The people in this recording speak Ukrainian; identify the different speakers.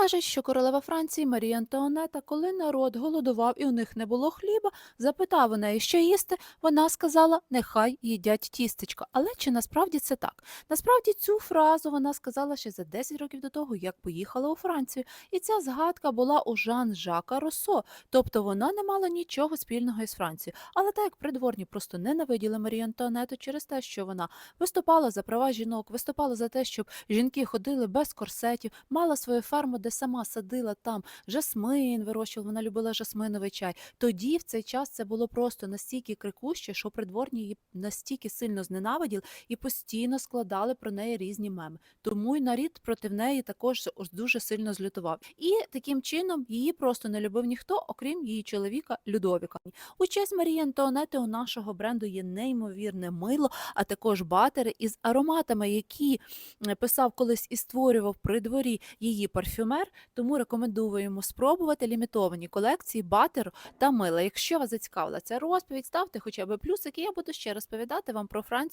Speaker 1: Кажуть, що королева Франції Марія Антуанета, коли народ голодував і у них не було хліба, запитав у неї, що їсти. Вона сказала, нехай їдять тістечко. Але чи насправді це так? Насправді цю фразу вона сказала ще за 10 років до того, як поїхала у Францію. І ця згадка була у Жан Жака Росо, тобто вона не мала нічого спільного із Францією. Але так як придворні просто ненавиділи Марію Антуанету через те, що вона виступала за права жінок, виступала за те, щоб жінки ходили без корсетів, мала свою ферму, де сама садила там жасмин, вирощувала, вона любила жасминовий чай. Тоді в цей час це було просто настільки крикуще, що придворні її настільки сильно зненавиділи і постійно складали про неї різні меми. Тому й нарід проти неї також дуже сильно злютував. І таким чином її просто не любив ніхто, окрім її чоловіка Людовіка. У честь Марії Антуанети у нашого бренду є неймовірне мило, а також батери із ароматами, які писав колись і створював при дворі її парфюмер. Тому рекомендуємо спробувати лімітовані колекції батеру та мила. Якщо вас зацікавила ця розповідь, ставте хоча б плюсики. Я буду ще розповідати вам про Францію.